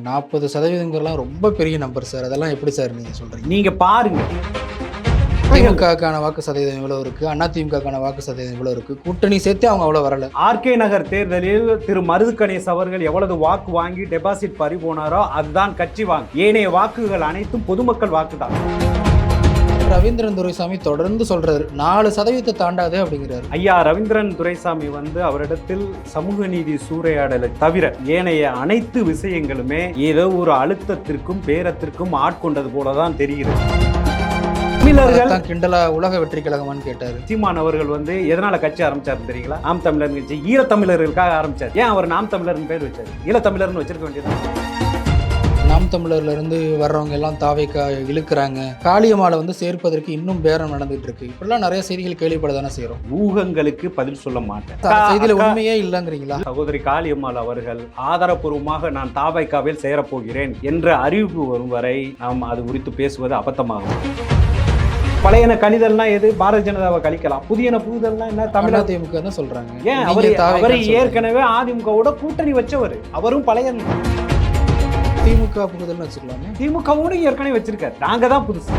நாற்பது சதவீதங்கள்லாம் ரொம்ப பெரிய நம்பர் சார் அதெல்லாம் எப்படி சார் நீங்கள் சொல்கிறீங்க நீங்க பாருங்க. திமுகக்கான வாக்கு சதவீதம் இவ்வளோ இருக்குது அதிமுகக்கான வாக்கு சதவீதம் இவ்வளோ இருக்குது கூட்டணி சேர்த்து அவங்க அவ்வளோ வரல. ஆர்கே நகர் தேர்தலில் திரு. மருது கணேஷ் அவர்கள் எவ்வளவு வாக்கு வாங்கி டெபாசிட் பறி போனாரோ அதுதான் கட்சி வாக்கு. ஏனைய வாக்குகள் அனைத்தும் பொதுமக்கள் வாக்கு தான் ரவீந்திரன் துரைசாமி தொடர்ந்து சொல்றாரு நாலு சதவீதத்தை தாண்டாது அப்படிங்கிறாரு. ஐயா ரவீந்திரன் துரைசாமி வந்து அவரிடத்தில் சமூக நீதி சூறையாடலை தவிர ஏனைய அனைத்து விஷயங்களுமே ஏதோ ஒரு அழுத்தத்திற்கும் பேரத்திற்கும் ஆட்கொண்டது போலதான் தெரிகிறது. தமிழர்கள் கிண்டலா உலக வெற்றி கழகமான்னு கேட்டாரு. சீமான் அவர்கள் வந்து எதனால கட்சி ஆரம்பிச்சாரு தெரியுங்களா? நாம் தமிழர் கட்சி ஈழத்தமிழர்களுக்காக ஆரம்பிச்சார். ஏன் அவர் நாம் தமிழர்னு பேர் வச்சாரு? ஈழத்தமிழர்னு வச்சிருக்க வேண்டியது நாம் தமிழர்ல இருந்து வர்றவங்க எல்லாம் தாவைக்கா இழுக்கிறாங்க. காளியம்மாளை வந்து சேர்ப்பதற்கு இன்னும் பேரம் நடந்துட்டு இருக்கு இப்படிலாம் நிறைய செய்திகள் கேள்விப்பட தானே செய்யறோம் ஊகங்களுக்கு பதில் சொல்ல மாட்டேன். அக்கா- உண்மையே இல்லைங்கிறீங்களா? சகோதரி காளியம்மாள் அவர்கள் ஆதாரப்பூர்வமாக நான் தாவைக்காவில் சேரப்போகிறேன் என்ற அறிவிப்பு வரும் வரை நாம் அது குறித்து பேசுவது அபத்தமாகும். பழையன கணிதல்னா எது? பாரதிய ஜனதாவை கழிக்கலாம். புதியன புகுதல்னா என்ன? தமிழக அதிமுக தான் சொல்றாங்க. ஏன்? அவர். ஏற்கனவே அதிமுகவோட கூட்டணி வச்சவர். அவரும் பழைய திமுக புகுதல்னு வச்சுக்கலாமே. திமுகவோடு ஏற்கனவே வச்சிருக்காரு. நாங்க தான் புதுசு.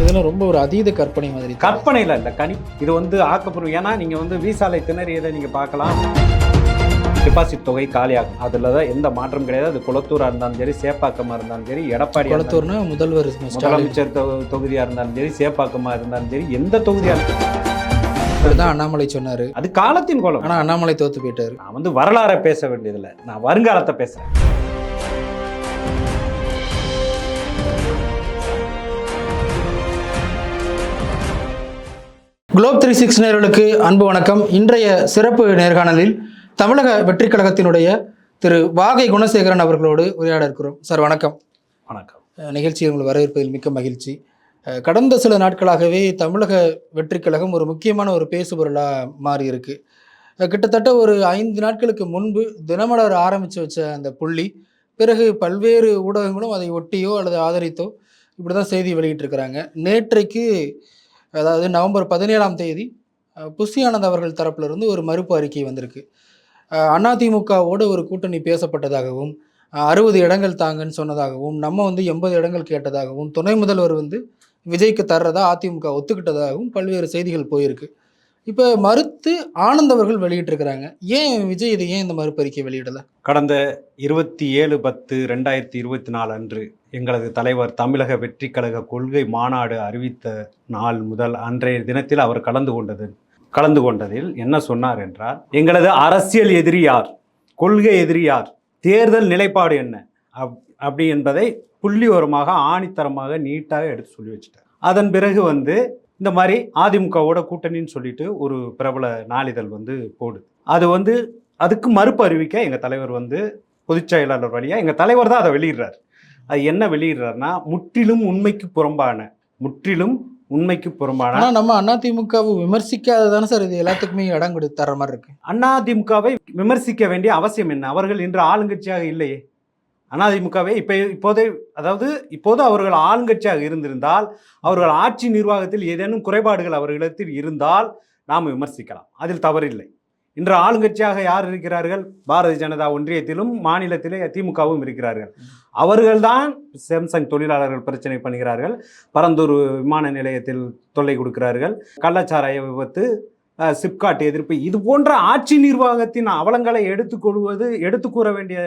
இதெல்லாம் ரொம்ப ஒரு அதீத கற்பனை மாதிரி கற்பனையில் இல்லை கனி. இது வந்து ஆக்கப்பூர்வம் ஏன்னா நீங்கள் வந்து வீசாலை திணறியதை நீங்கள் பார்க்கலாம். டெபாசிட் தொகை காலியாகும். அதில் தான் எந்த மாற்றம் கிடையாது. அது குளத்தூராக இருந்தாலும் சரி சேப்பாக்கமாக இருந்தாலும் சரி எடப்பாடி குளத்தூர்னா முதல்வர் முதலமைச்சர் தொ- தொகுதியா இருந்தாலும் சரி சேப்பாக்கமா இருந்தாலும் சரி எந்த தொகுதியா இருந்தாலும் தான் அண்ணாமலை சொன்னாரு. அது காலத்தின் கோலம். ஆனா அண்ணாமலை தோத்து போயிட்டாரு. நான் வந்து வரலாறை பேச வேண்டியதில்லை. நான் வருங்காலத்தை பேசுறேன். குளோப் த்ரீ சிக்ஸ் நேர்களுக்கு அன்பு வணக்கம். இன்றைய சிறப்பு நேர்காணலில் தமிழக வெற்றி கழகத்தினுடைய திரு வாகை குணசேகரன் அவர்களோடு உரையாட இருக்கிறோம். சார் வணக்கம். வணக்கம். நிகழ்ச்சியை உங்களை வரவேற்பதில் மிக்க மகிழ்ச்சி. கடந்த சில நாட்களாகவே தமிழக வெற்றி கழகம் ஒரு முக்கியமான ஒரு பேசுபொருளாக மாறி இருக்கு கிட்டத்தட்ட ஒரு ஐந்து நாட்களுக்கு முன்பு தினமலர் ஆரம்பித்து வச்ச அந்த புள்ளி பிறகு பல்வேறு ஊடகங்களும் அதை ஒட்டியோ அல்லது ஆதரித்தோ இப்படி தான் செய்தி வெளியிட்டிருக்கிறாங்க. நேற்றைக்கு அதாவது நவம்பர் பதினேழாம் தேதி அஹ் புஷி அவர்கள் தரப்பிலிருந்து ஒரு மறுப்பு அறிக்கை வந்திருக்கு. அதிமுகவோடு ஒரு கூட்டணி பேசப்பட்டதாகவும் அறுபது இடங்கள் தாங்கன்னு சொன்னதாகவும் நம்ம வந்து எண்பது இடங்கள் கேட்டதாகவும் துணை முதல்வர் வந்து விஜய்க்கு தர்றதா அதிமுக ஒத்துக்கிட்டதாகவும் பல்வேறு செய்திகள் போயிருக்கு. இப்போ மறுத்து ஆனந்த் அவர்கள் வெளியிட்டிருக்கிறாங்க. ஏன் விஜய் இது ஏன் இந்த மறுப்பு அறிக்கை வெளியிடலை? கடந்த இருபத்தி ஏழு பத்து ரெண்டாயிரத்தி இருபத்தி நாலு அன்று எங்களது தலைவர் தமிழக வெற்றி கழக கொள்கை மாநாடு அறிவித்த நாள் முதல் அன்றைய தினத்தில் அவர் கலந்து கொண்டது கலந்து கொண்டதில் என்ன சொன்னார் என்றால் எங்களது அரசியல் எதிரி யார்? கொள்கை எதிரி யார்? தேர்தல் நிலைப்பாடு என்ன? அப் அப்படி என்பதை புள்ளிவரமாக ஆணித்தரமாக நீட்டாக எடுத்து சொல்லி வச்சுட்டார். அதன் பிறகு வந்து இந்த மாதிரி அதிமுகவோட கூட்டணின்னு சொல்லிட்டு ஒரு பிரபல நாளிதழ் வந்து போடுது. அது வந்து அதுக்கு மறுப்பு அறிவிக்க எங்கள் தலைவர் வந்து பொதுச் செயலாளர் வழியாக எங்கள் தலைவர் தான் அதை வெளியிடுறார். அது என்ன வெளியிடுறாருன்னா முற்றிலும் உண்மைக்கு புறம்பான முற்றிலும் உண்மைக்கு புறம்பான. ஆனால் நம்ம அதிமுகவை விமர்சிக்காத தானே சார் இது எல்லாத்துக்குமே இடம் கொடுத்து தர மாதிரி இருக்கு. அதிமுகவை விமர்சிக்க வேண்டிய அவசியம் என்ன? அவர்கள் இன்று ஆளுங்கட்சியாக இல்லையே. அதிமுகவை இப்போ இப்போதே அதாவது இப்போது அவர்கள் ஆளுங்கட்சியாக இருந்திருந்தால் அவர்கள் ஆட்சி நிர்வாகத்தில் ஏதேனும் குறைபாடுகள் அவர்களிடத்தில் இருந்தால் நாம் விமர்சிக்கலாம். அதில் தவறில்லை. இன்று ஆளுங்கட்சியாக யார் இருக்கிறார்கள்? பாரதிய ஜனதா ஒன்றியத்திலும் மாநிலத்திலே திமுகவும் இருக்கிறார்கள். அவர்கள்தான் சாம்சங் தொழிலாளர்கள் பிரச்சனை பண்ணுகிறார்கள். பரந்தூர் விமான நிலையத்தில் தொல்லை கொடுக்கிறார்கள். கள்ளச்சாராய விபத்து சிப்காட் எதிர்ப்பு இது போன்ற ஆட்சி நிர்வாகத்தின் அவலங்களை எடுத்துக்கொள்வது எடுத்து கூற வேண்டிய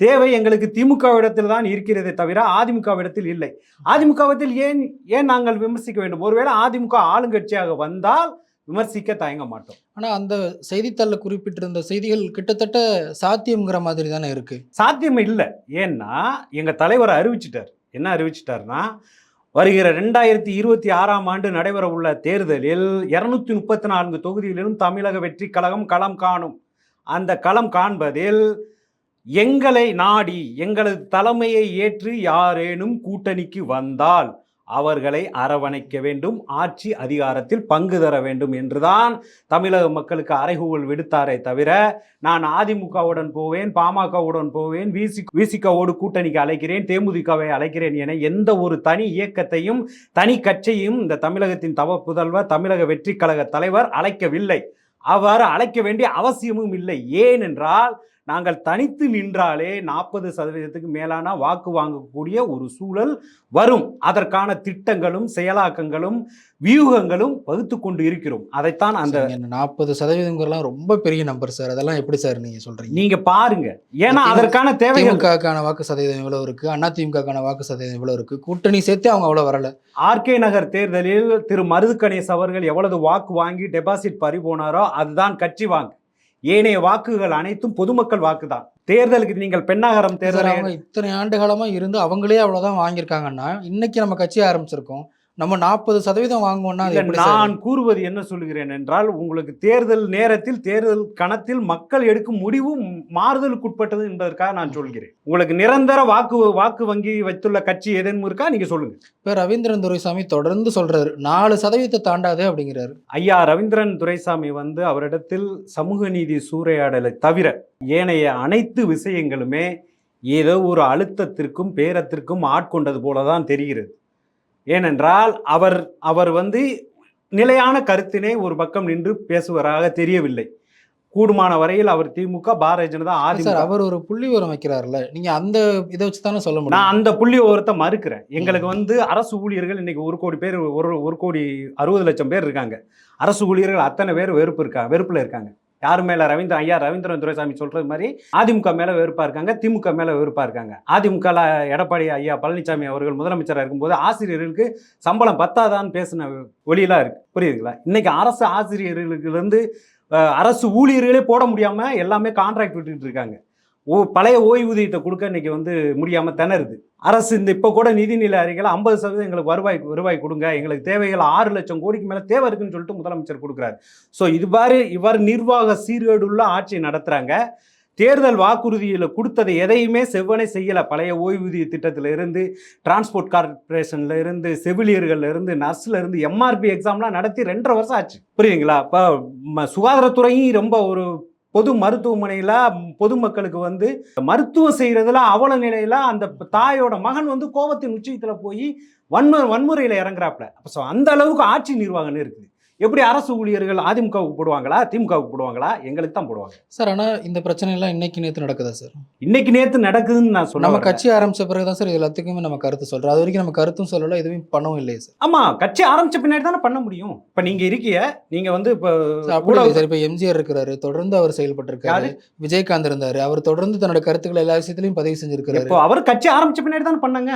தேவை எங்களுக்கு திமுகவிடத்தில் தான் இருக்கிறதே தவிர அதிமுகவிடத்தில் இல்லை. அதிமுகவத்தில் ஏன் ஏன் நாங்கள் விமர்சிக்க வேண்டும்? ஒருவேளை அதிமுக ஆளுங்கட்சியாக வந்தால் விமர்சிக்க தயங்க மாட்டோம். ஆனால் அந்த செய்தித்தாளில் குறிப்பிட்டிருந்த செய்திகள் கிட்டத்தட்ட சாத்தியம்ங்கிற மாதிரி தானே இருக்கு. சாத்தியம் இல்லை. ஏன்னா எங்கள் தலைவர் அறிவிச்சிட்டார். என்ன அறிவிச்சிட்டாருன்னா வருகிற ரெண்டாயிரத்தி இருபத்தி ஆறாம் ஆண்டு நடைபெற உள்ள தேர்தலில் இருநூத்தி முப்பத்தி நான்கு தொகுதிகளிலும் தமிழக வெற்றி கழகம் களம் காணும். அந்த களம் காண்பதில் எங்களை நாடி எங்களது தலைமையை ஏற்று யாரேனும் கூட்டணிக்கு வந்தால் அவர்களை அரவணைக்க வேண்டும் ஆட்சி அதிகாரத்தில் பங்கு தர வேண்டும் என்றுதான் தமிழக மக்களுக்கு அறைகூவல் விடுத்தாரே தவிர நான் அதிமுகவுடன் போவேன் பாமகவுடன் போவேன் விசி விசிகவோடு கூட்டணிக்கு அழைக்கிறேன் தேமுதிகவை அழைக்கிறேன் என எந்த ஒரு தனி இயக்கத்தையும் தனி கட்சியும் இந்த தமிழகத்தின் தவ புதல்வர் தமிழக வெற்றி கழக தலைவர் அழைக்கவில்லை. அவர் அழைக்க வேண்டிய அவசியமும் இல்லை. ஏனென்றால் நாங்கள் தனித்து நின்றாலே நாற்பது சதவீதத்துக்கு மேலான வாக்கு வாங்கக்கூடிய ஒரு சூழல் வரும். அதற்கான திட்டங்களும் செயலாக்கங்களும் வியூகங்களும் வகுத்து கொண்டு இருக்கிறோம். அதைத்தான் அந்த நாற்பது சதவீதங்கிறலாம் ரொம்ப பெரிய நம்பர் சார் அதெல்லாம் எப்படி சார் நீங்க சொல்றீங்க? நீங்க பாருங்க. ஏன்னா அதற்கான தேவைகள் திமுகக்கான வாக்கு சதவீதம் எவ்வளவு இருக்கு? அதிமுகக்கான வாக்கு சதவீதம் எவ்வளவு இருக்கு? கூட்டணி சேர்த்து அவங்க அவ்வளவு வரல. ஆர்கே நகர் தேர்தலில் திரு மருது கணேஷ் அவர்கள் எவ்வளவு வாக்கு வாங்கி டெபாசிட் பறி போனாரோ அதுதான் கட்சி வாக்கு. ஏனைய வாக்குகள் அனைத்தும் பொதுமக்கள் வாக்கு தான் தேர்தலுக்கு நீங்கள் பெண்ணாகரம் தேர்தலை அவங்க இத்தனை ஆண்டு காலமா இருந்து அவங்களே அவ்வளவுதான் வாங்கியிருக்காங்கன்னா இன்னைக்கு நம்ம கட்சி ஆரம்பிச்சிருக்கோம். நம்ம நாற்பது சதவீதம் வாங்குவோம்னா நான் கூறுவது என்ன சொல்லுகிறேன் என்றால் உங்களுக்கு தேர்தல் நேரத்தில் தேர்தல் கணத்தில் மக்கள் எடுக்கும் முடிவு மாறுதலுக்கு உட்பட்டது என்பதற்காக நான் சொல்கிறேன். உங்களுக்கு நிரந்தர வாக்கு வாக்கு வங்கி வைத்துள்ள கட்சி எதுன்னு இருக்கா? நீங்க சொல்லுங்க. இப்ப ரவீந்திரன் துரைசாமி தொடர்ந்து சொல்றாரு. நாலு சதவீதத்தை தாண்டாது அப்படிங்கிறாரு. ஐயா ரவீந்திரன் துரைசாமி வந்து அவரிடத்தில் சமூக நீதி சூறையாடலை தவிர ஏனைய அனைத்து விஷயங்களுமே ஏதோ ஒரு அழுத்தத்திற்கும் பேரத்திற்கும் ஆட்கொண்டது போல தான் தெரிகிறது. ஏனென்றால் அவர் அவர் வந்து நிலையான கருத்தினை ஒரு பக்கம் நின்று பேசுவராக தெரியவில்லை. கூடுமான வரையில் அவர் திமுக பாரதிய ஜனதா அதிமுக. அவர் ஒரு புள்ளி உரம் வைக்கிறாருல்ல. நீங்க அந்த இதை வச்சு தானே சொல்ல நான் முடியும் அந்த புள்ளி விவரத்தை மறுக்கிறேன். எங்களுக்கு வந்து அரசு ஊழியர்கள் இன்னைக்கு ஒரு கோடி பேர் ஒரு ஒரு கோடி அறுபது லட்சம் பேர் இருக்காங்க. அரசு ஊழியர்கள் அத்தனை பேர் வெறுப்பு இருக்கா வெறுப்புல இருக்காங்க. யார் மேல? ரவீந்திரன் ஐயா ரவீந்திரன் துரைசாமி சொல்றது மாதிரி அதிமுக மேல வெறுப்பா இருக்காங்க திமுக மேல வெறுப்பா இருக்காங்க. அதிமுக எடப்பாடி ஐயா பழனிசாமி அவர்கள் முதலமைச்சராக இருக்கும்போது ஆசிரியர்களுக்கு சம்பளம் பத்தாதான்னு பேசின ஒளியெல்லாம் இருக்கு. புரியுதுங்களா? இன்னைக்கு அரசு ஆசிரியர்களுக்கு அரசு ஊழியர்களே போட முடியாம எல்லாமே கான்ட்ராக்ட் விட்டுட்டு இருக்காங்க. ஓ பழைய ஓய்வூதியத்தை கொடுக்க இன்னைக்கு வந்து முடியாமல் திணறுது. அரசு இந்த இப்போ கூட நிதிநிலை அறிக்கையில் ஐம்பது சதவீதம் எங்களுக்கு வருவாய் வருவாய் கொடுங்க. எங்களுக்கு தேவைகள் ஆறு லட்சம் கோடிக்கு மேலே தேவை இருக்குன்னு சொல்லிட்டு முதலமைச்சர் கொடுக்குறாரு. ஸோ இதுவாறு இவ்வாறு நிர்வாக சீர்கேடுள்ள ஆட்சி நடத்துகிறாங்க தேர்தல் வாக்குறுதியில் கொடுத்ததை எதையுமே செவ்வனே செய்யலை. பழைய ஓய்வூதிய திட்டத்தில் இருந்து டிரான்ஸ்போர்ட் கார்பரேஷனில் இருந்து செவிலியர்கள் இருந்து நர்ஸில் இருந்து எம்ஆர்பி எக்ஸாம்லாம் நடத்தி ரெண்டரை வருஷம் ஆச்சு. புரியுதுங்களா? இப்போ சுகாதாரத்துறையும் ரொம்ப ஒரு பொது மருத்துவமனையில் பொதுமக்களுக்கு வந்து மருத்துவம் செய்கிறதுல அவல நிலையில் அந்த தாயோட மகன் வந்து கோபத்தின் உச்சத்தில் போய் வன்ம வன்முறையில் இறங்குறாப்புல. அப்போ ஸோ அந்த அளவுக்கு ஆட்சி நிர்வாகம்னு இருக்குது. எப்படி அரசு ஊழியர்கள் அதிமுகவுக்கு போடுவாங்களா? திமுகவுக்கு போடுவாங்களா? எங்களுக்கு தான் போடுவாங்க. சார் ஆனா இந்த பிரச்சனை எல்லாம் இன்னைக்கு நேத்து நடக்குதா சார்? இன்னைக்கு நேத்து நடக்குதுன்னு நான் சொல்ல நம்ம. கட்சி ஆரம்பிச்ச பிறகுதான் சார் இது எல்லாத்துக்குமே நம்ம கருத்து சொல்றோம். அது வரைக்கும் நம்ம கருத்தும் சொல்லல எதுவும் பண்ணவும் இல்லையே சார். ஆமா கட்சி ஆரம்பிச்ச பின்னாடி தானே பண்ண முடியும். இப்ப நீங்க இருக்கிய நீங்க வந்து இப்ப சார், சார். இப்போ எம்ஜிஆர் இருக்கிறாரு தொடர்ந்து அவர் செயல்பட்டிருக்காரு? விஜயகாந்த் இருந்தாரு. அவர் தொடர்ந்து தன்னோட கருத்துக்களை எல்லா விஷயத்திலையும் பதிவு செஞ்சிருக்காரு இப்போ அவர் கட்சி ஆரம்பிச்ச பின்னாடி தானே பண்ணாங்க.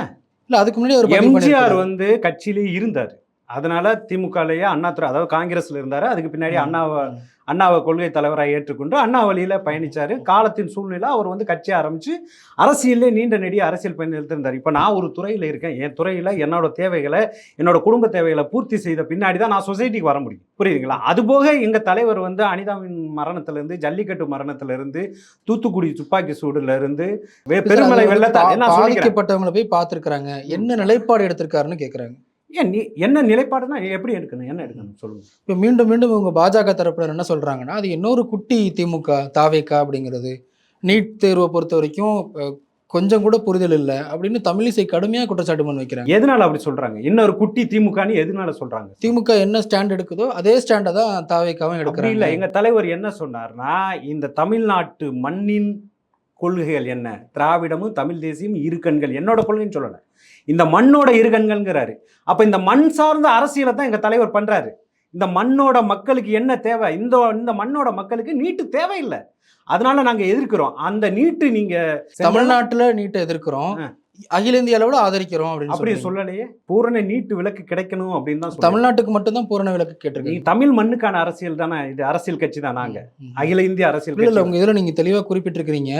இல்ல அதுக்கு முன்னாடி பதிவு எம்ஜிஆர். வந்து கட்சியிலே இருந்தார். அதனால திமுகலேயே அண்ணா துறை அதாவது காங்கிரஸ்ல இருந்தாரு. அதுக்கு பின்னாடி அண்ணாவை. அண்ணாவை கொள்கை தலைவராக ஏற்றுக்கொண்டு அண்ணா வழியில பயணிச்சாரு. காலத்தின் சூழ்நிலை அவர் வந்து கட்சி ஆரம்பிச்சு அரசியல்லே நீண்ட நெடிய அரசியல் பயணத்தில் இருந்தார் இப்போ நான் ஒரு துறையில இருக்கேன். என் துறையில என்னோட தேவைகளை என்னோட குடும்ப தேவைகளை பூர்த்தி செய்த பின்னாடி தான் நான் சொசைட்டிக்கு வர முடியும். புரியுதுங்களா? அதுபோக எங்க தலைவர் வந்து அனிதாவின் மரணத்துல இருந்து ஜல்லிக்கட்டு மரணத்துல இருந்து தூத்துக்குடி துப்பாக்கி சூடுல இருந்து பெருமலை வெள்ளத்தால் பாதிக்கப்பட்டவங்களை போய் பார்த்திருக்காங்க என்ன நிலைப்பாடு எடுத்திருக்காருன்னு கேக்குறாங்க. ஏன் நீ என்ன நிலைப்பாடுனா எப்படி எடுக்கணும் என்ன எடுக்கணும்? சொல்லுங்க. இப்போ மீண்டும் மீண்டும் இவங்க பாஜக தரப்பினர் என்ன சொல்றாங்கன்னா அது இன்னொரு குட்டி திமுக தாவேக்கா அப்படிங்கிறது. நீட் தேர்வை பொறுத்த வரைக்கும் கொஞ்சம் கூட புரிதல் இல்லை அப்படின்னு தமிழிசை கடுமையா குற்றச்சாட்டு முன் வைக்கிறாங்க. எதனால அப்படி சொல்றாங்க? இன்னொரு குட்டி திமுகன்னு எதனால சொல்றாங்க? திமுக என்ன ஸ்டாண்ட் எடுக்குதோ அதே ஸ்டாண்டை தான் தாவேக்காவும் எடுக்கிறாங்க. இல்ல. எங்க தலைவர் என்ன சொன்னார்னா இந்த தமிழ்நாட்டு மண்ணின் கொள்கைகள் என்ன? திராவிடமும் தமிழ் தேசியம் இரு கண்கள். என்னோட கொள்கைன்னு சொல்லல. இந்த மண்ணோட இரு கண்கள்ங்கிறாரு அப்ப இந்த மண் சார்ந்த அரசியலை தான் எங்க தலைவர் பண்றாரு. இந்த மண்ணோட மக்களுக்கு என்ன தேவை? இந்த இந்த மண்ணோட மக்களுக்கு நீட்டு தேவையில்லை. அதனால நாங்க எதிர்க்கிறோம். அந்த நீட்டு நீங்க தமிழ்நாட்டுல நீட்டை எதிர்க்கிறோம். அகில இந்திய அளவுல ஆதரிக்கிறோம் அப்படின்னு அப்படி. சொல்லலையே பூரண நீட்டு விலக்கு கிடைக்கணும் அப்படின்னு தான் தமிழ்நாட்டுக்கு மட்டும்தான் பூரண விலக்கு நீ கேட்டிருக்கீங்க தமிழ் மண்ணுக்கான அரசியல் தானே இது அரசியல் கட்சி தான் நாங்க. அகில இந்திய அரசியல் இல்ல உங்க இதுல நீங்க தெளிவா குறிப்பிட்டிருக்கிறீங்க.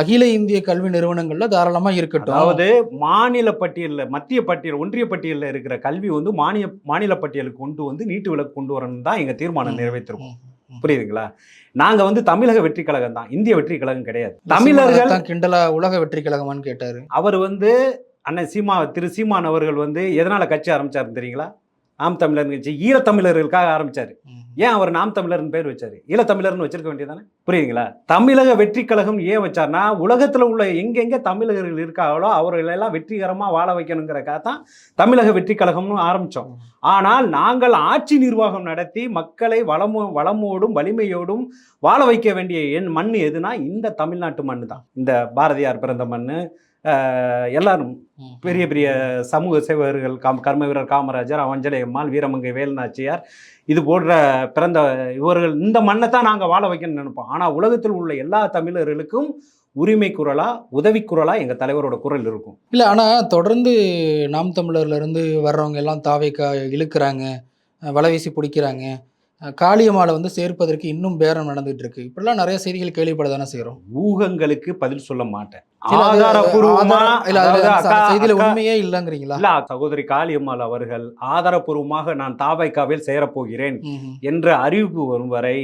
அகில இந்திய கல்வி நிறுவனங்கள்ல தாராளமா இருக்கட்டும் அதாவது மாநில பட்டியலில் மத்திய பட்டியல் ஒன்றிய பட்டியலில் இருக்கிற கல்வி வந்து மானிய மாநில பட்டியலுக்கு கொண்டு வந்து நீட்டு விலக்கு கொண்டு வரணும் தான் எங்க தீர்மானம். நிறைவேற்றிருக்கோம். புரியுதுங்களா? நாங்க வந்து தமிழக வெற்றி கழகம் தான். இந்திய வெற்றி கழகம் கிடையாது. தமிழர்கள் கிண்டலா உலக வெற்றி கழகமான்னு கேட்டாரு. அவர் வந்து அண்ணன் சீமா திரு சீமான் அவர்கள் வந்து எதனால கட்சி ஆரம்பிச்சாருன்னு தெரியுங்களா? நாம் தமிழர் கட்சி ஈழத்தமிழர்களுக்காக ஆரம்பிச்சாரு. ஏன் அவர் நாம் தமிழர்னு பேர் வச்சாரு? ஈழத்தமிழர்னு வச்சிருக்க வேண்டியதானே புரியுதுங்களா? தமிழக வெற்றி கழகம் ஏன் வச்சார்னா உலகத்துல உள்ள எங்கெங்க தமிழர்கள் இருக்காங்களோ அவர்கள் எல்லாம் வெற்றிகரமா வாழ வைக்கணுங்கிறக்காக தான் தமிழக வெற்றி கழகம்னு ஆரம்பிச்சோம். ஆனால் நாங்கள் ஆட்சி நிர்வாகம் நடத்தி மக்களை வளமோ வளமோடும் வலிமையோடும் வாழ வைக்க வேண்டிய என் மண் எதுனா இந்த தமிழ்நாட்டு மண் தான் இந்த பாரதியார் பிறந்த மண் எல்லாரும். பெரிய பெரிய சமூக சேவகர்கள் காம் கர்ம வீரர் காமராஜர் அவஞ்சலை அம்மாள் வீரமங்கை வேலுநாச்சியார் இது போன்ற பிறந்த இவர்கள் இந்த மண்ணை தான் நாங்கள் வாழ வைக்கணும்னு நினைப்போம். ஆனால் உலகத்தில் உள்ள எல்லா தமிழர்களுக்கும் உரிமை குரலா உதவி குரலா எங்கள் தலைவரோட குரல் இருக்கும். இல்லை ஆனால் தொடர்ந்து நாம் தமிழர்ல இருந்து வர்றவங்க எல்லாம் தாவைக்கா இழுக்கிறாங்க அஹ் வலை வீசி பிடிக்கிறாங்க அஹ் காளியம்மாளை வந்து சேர்ப்பதற்கு இன்னும் பேரம் நடந்துட்டு இருக்கு இப்படிலாம் நிறைய செய்திகள் கேள்விப்பட தானே செய்கிறோம் ஊகங்களுக்கு பதில் சொல்ல மாட்டேன். உண்மையே இல்லைங்கிறீங்களா? இல்ல சகோதரி காளியம்மாள் அவர்கள் ஆதாரபூர்வமாக நான் தாவைக்காவில் சேரப்போகிறேன். என்ற அறிவிப்பு வரும் வரை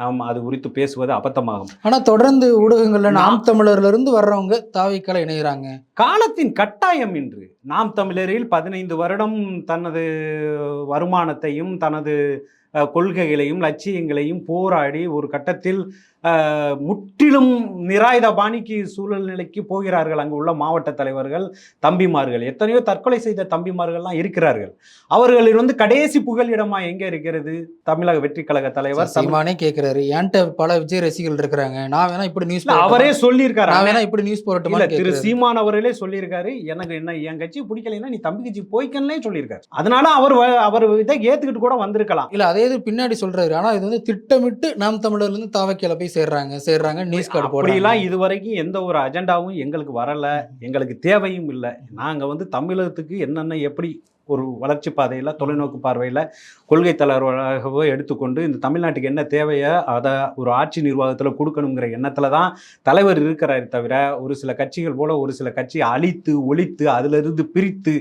நாம் அது குறித்து பேசுவது அபத்தமாகும். ஆனா தொடர்ந்து ஊடகங்கள்ல நாம் தமிழர்ல இருந்து வர்றவங்க தாவைக்கால இணைகிறாங்க காலத்தின் கட்டாயம் இன்று நாம் தமிழரில் பதினைந்து வருடம் தனது வருமானத்தையும் தனது கொள்கைகளையும் லட்சியங்களையும் போராடி ஒரு கட்டத்தில் முற்றிலும் நிராயுத பாணிக்கு சூழல் நிலைக்கு போகிறார்கள் அங்கு உள்ள மாவட்ட தலைவர்கள் தம்பிமார்கள். எத்தனையோ தற்கொலை செய்த தம்பிமார்கள்லாம் இருக்கிறார்கள். அவர்களில் வந்து கடைசி புகலிடமா எங்க இருக்கிறது? தமிழக வெற்றி கழக தலைவர் சீமானே கேக்குறாரு. என்கிட்ட பல விஜய் ரசிகர்கள் இருக்கிறாங்க. நான் வேணா இப்படி நியூஸ் அவரே சொல்லியிருக்காரு. நான் வேணா இப்படி நியூஸ் இல்ல போடட்டுமா திரு சீமான் அவர்களே சொல்லியிருக்காரு. எனக்கு என்ன என் கட்சி பிடிக்கலைன்னா நீ தம்பி கட்சி போய்க்கன்னே சொல்லியிருக்காரு. அதனால அவர் அவர் இதை ஏத்துக்கிட்டு கூட வந்திருக்கலாம். இல்ல அதே இது பின்னாடி சொல்றாரு. ஆனா இது வந்து திட்டமிட்டு நாம் தமிழர்ல இருந்து தாவைக்கால போய் சேர்றாங்க. சேர்றாங்க நியூஸ் கார்டு போடுறாங்க. இதுவரைக்கும் எந்த ஒரு அஜெண்டாவும் எங்களுக்கு வரல. எங்களுக்கு தேவையும் இல்லை. நாங்க வந்து தமிழகத்துக்கு என்னென்ன எப்படி ஒரு வளர்ச்சி பாதையில் தொலைநோக்கு பார்வையில் கொள்கை தலைவர்களாகவோ எடுத்துக்கொண்டு இந்த தமிழ்நாட்டுக்கு என்ன தேவையோ அதை ஒரு ஆட்சி நிர்வாகத்தில் கொடுக்கணுங்கிற எண்ணத்தில் தான் தலைவர் இருக்கிறாரே தவிர ஒரு சில கட்சிகள் போல ஒரு சில கட்சியை அழித்து ஒழித்து அதிலிருந்து பிரித்து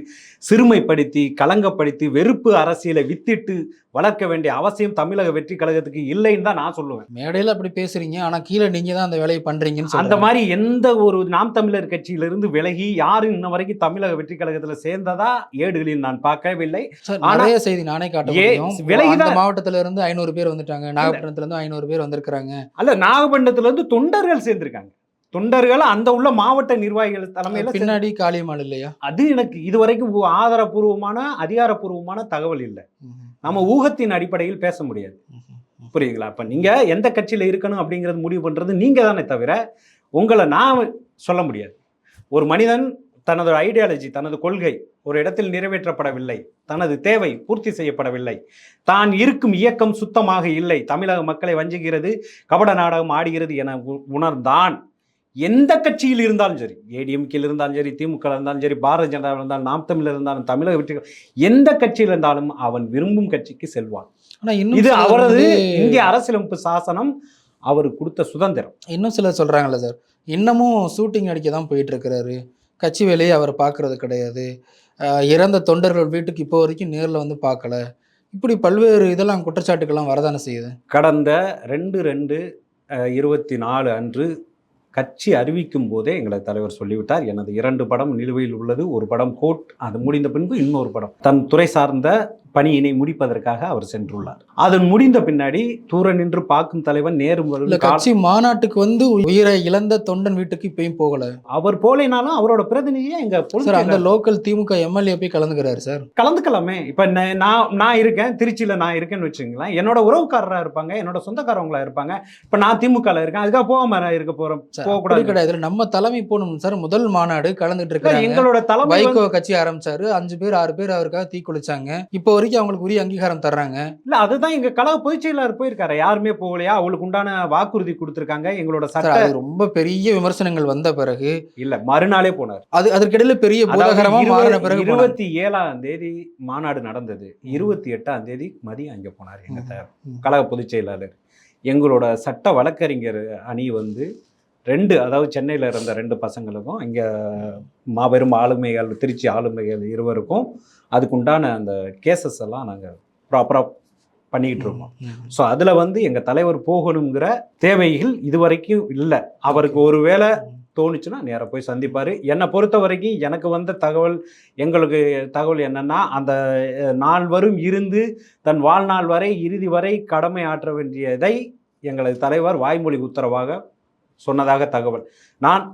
சிறுமைப்படுத்தி களங்கப்படுத்தி வெறுப்பு அரசியலை வித்திட்டு வளர்க்க வேண்டிய அவசியம் தமிழக வெற்றி கழகத்துக்கு இல்லைன்னு தான் நான் சொல்லுவேன். மேடையில அப்படி பேசுறீங்க ஆனா கீழே நீங்க தான் அந்த வேலையை பண்றீங்கன்னு அந்த மாதிரி எந்த ஒரு நாம் தமிழர் கட்சியிலிருந்து விலகி யாரும் இன்ன வரைக்கும் தமிழக வெற்றி கழகத்துல சேர்ந்ததா? ஏடுகளில் நான் பார்க்கவில்லை. சார் ஆனா- நிறைய செய்தி நானே காட்ட ஏ, முடியும். விலகிதான். மாவட்டத்துல இருந்து ஐநூறு பேர் வந்துட்டாங்க நாகப்பட்டினத்துல இருந்து ஐநூறு பேர் வந்திருக்காங்க அல்ல நாகப்பட்டினத்துல இருந்து தொண்டர்கள் சேர்ந்திருக்காங்க. தொண்டர்கள் அந்த உள்ள மாவட்ட நிர்வாகிகள் தலைமையில பின்னாடி காளியம்மாள் இல்லையா? அது எனக்கு இதுவரைக்கும் ஆதாரபூர்வமான அதிகாரப்பூர்வமான தகவல் இல்லை. நம்ம ஊகத்தின் அடிப்படையில் பேச முடியாது. புரியுதுங்களா? அப்ப நீங்க எந்த கட்சியில இருக்கணும் அப்படிங்கறது முடிவு பண்றது நீங்க தானே தவிர உங்களை நான் சொல்ல முடியாது. ஒரு மனிதன் தனது ஐடியாலஜி தனது கொள்கை ஒரு இடத்தில் நிறைவேற்றப்படவில்லை. தனது தேவை பூர்த்தி செய்யப்படவில்லை. தான் இருக்கும் இயக்கம் சுத்தமாக இல்லை. தமிழக மக்களை வஞ்சுகிறது கபட நாடகம் ஆடுகிறது என உணர்ந்தான். எந்த கட்சியில் இருந்தாலும் சரி ஏடிஎம்கேல இருந்தாலும் சரி திமுக இருந்தாலும் சரி பாரதிய ஜனதா இருந்தாலும் நாம் தமிழர் இருந்தாலும் தமிழக வெற்றி எந்த கட்சியில் இருந்தாலும் அவன் விரும்பும் கட்சிக்கு செல்வான். இது அவரது இந்திய அரசியலமைப்பு சாசனம் அவருக்கு கொடுத்த சுதந்திரம். இன்னும் சிலர் சொல்றாங்கல்ல சார் இன்னமும் ஷூட்டிங் அடிக்க தான் போயிட்டு இருக்கிறாரு. கட்சி வேலையை அவர் பார்க்கறது கிடையாது. இறந்த தொண்டர்கள் வீட்டுக்கு இப்போ வரைக்கும் நேரில் வந்து பார்க்கல. இப்படி பல்வேறு இதெல்லாம் குற்றச்சாட்டுக்கெல்லாம் வரதானே செய்யுது? கடந்த ரெண்டு ரெண்டு இருபத்தி நாலு அன்று கட்சி அறிவிக்கும் போதே எங்களை தலைவர் சொல்லிவிட்டார். எனது இரண்டு படம் நிலுவையில் உள்ளது. ஒரு படம் கோட். அது முடிந்த பின்பு இன்னொரு படம். தன் துறை சார்ந்த பணியினை முடிப்பதற்காக அவர் சென்றுள்ளார். அதன் முடிந்த பின்னாடி தூர நின்று பார்க்கும் தலைவன் கால- கட்சி மாநாட்டுக்கு வந்து உயிரை இழந்த தொண்டன் வீட்டுக்கு இப்பயும் போகல. அவர் போலேனாலும் அவரோட பிரதிநிதியை எங்க சார் அந்த லோக்கல் திமுக எம்எல்ஏ போய் கலந்துக்கிறாரு சார். கலந்துக்கலாமே. இப்ப நான் நான் இருக்கேன் திருச்சியில நான் இருக்கேன்னு வச்சுங்களேன் என்னோட உறவுக்காரரா இருப்பாங்க என்னோட சொந்தக்காரவங்களா இருப்பாங்க. இப்ப நான் திமுகல இருக்கேன் அதுக்காக போகாம இருக்க அப்படி போகக்கூடாது கிடையாது. நம்ம தலைமை போகணும் சார். முதல் மாநாடு கலந்துட்டு இருக்காங்க எங்களோட தலைமை வைகோ கட்சி ஆரம்பிச்சாரு. அஞ்சு பேர் ஆறு பேர் அவருக்காக தீக்குளிச்சாங்க. இப்போ வரைக்கும் அவங்களுக்கு உரிய அங்கீகாரம் தர்றாங்க. இல்ல அதுதான் எங்க கழக பொதுச் செயலாளர் போயிருக்காரு. யாருமே போகலையா? அவளுக்கு உண்டான வாக்குறுதி கொடுத்திருக்காங்க. எங்களோட சட்ட ரொம்ப பெரிய விமர்சனங்கள் வந்த பிறகு இல்ல மறுநாளே போனார். அது அதற்கிடையில பெரிய பூதகரமா மாறின பிறகு. இருபத்தி ஏழாம் தேதி மாநாடு நடந்தது. இருபத்தி எட்டாம் தேதி மதியம் அங்க போனார் எங்க. கழக பொதுச் செயலாளர். எங்களோட சட்ட வழக்கறிஞர் அணி வந்து ரெண்டு அதாவது சென்னையில் இருந்த ரெண்டு பசங்களுக்கும் இங்கே மாபெரும் ஆளுமைகள் திருச்சி ஆளுமைகள் இருவருக்கும் அதுக்குண்டான அந்த கேசஸ் எல்லாம் நாங்கள் ப்ராப்பராக பண்ணிக்கிட்டு இருக்கோம். ஸோ அதில் வந்து எங்கள் தலைவர் போகணுங்கிற தேவைகள் இதுவரைக்கும் இல்லை. அவருக்கு ஒருவேளை தோணுச்சுன்னா நேராக போய் சந்திப்பார். என்னை பொறுத்த வரைக்கும் எனக்கு வந்த தகவல் எங்களுக்கு தகவல் என்னன்னா அந்த நாள் வரும் இருந்து தன் வாழ்நாள் வரை இறுதி வரை கடமை ஆற்ற வேண்டியதை எங்களது தலைவர் வாய்மொழி உத்தரவாக சொன்னதாக தகவல். நான்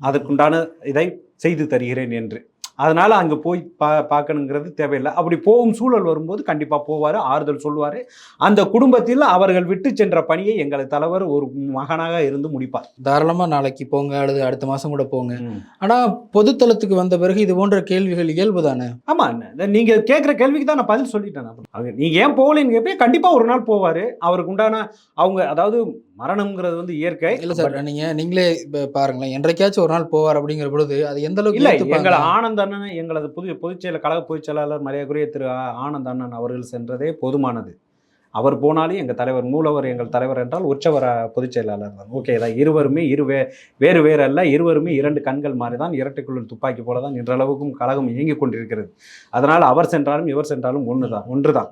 அதற்குண்டான இதை செய்து தருகிறேன் என்று. அதனால அங்கே போய் பா பார்க்கணுங்கிறது தேவையில்லை. அப்படி போகும் சூழல் வரும்போது கண்டிப்பாக போவார் ஆறுதல் சொல்லுவார். அந்த குடும்பத்தில் அவர்கள் விட்டு சென்ற பணியை எங்களது தலைவர் ஒரு மகனாக இருந்து முடிப்பார். தாராளமாக நாளைக்கு போங்க அல்லது அடுத்த மாதம் கூட போங்க. ஆனால் பொதுத்தளத்துக்கு வந்த பிறகு இது போன்ற கேள்விகள் இயல்பு தானே? ஆமாம் நீங்கள் கேட்குற கேள்விக்கு தான் நான் பதில் சொல்லிட்டேன். நீங்கள் ஏன் போகலன்னு கேட்பேன் கண்டிப்பாக ஒரு நாள் போவார். அவருக்கு உண்டான அவங்க அதாவது மரணம்ங்கிறது வந்து இயற்கை. இல்லை சார் நீங்கள் நீங்களே இப்போ பாருங்களேன் என்றைக்காச்சும் ஒரு நாள் போவார் அப்படிங்கிற பொழுது அது எந்த அளவுக்கு இல்லை? எங்களை ஆனந்த் அண்ணன் எங்களது புது பொதுச்செயலர் கழக பொதுச் செயலாளர் மரியாதைக்குரிய திரு ஆனந்த் அண்ணன் அவர்கள் சென்றதே போதுமானது. அவர் போனாலும் எங்கள் தலைவர் மூலவர் எங்கள் தலைவர் என்றால் உற்சவர பொதுச் செயலாளர் தான். ஓகே தான் இருவருமே இரு வே வேறு வேறு அல்ல இருவருமே இரண்டு கண்கள் மாதிரி தான் இரட்டைக்குள்ளல் துப்பாக்கி போல தான் இன்றளவுக்கும் கழகம் இயங்கிக் கொண்டிருக்கிறது. அதனால் அவர் சென்றாலும் இவர் சென்றாலும் ஒன்று தான் ஒன்று தான்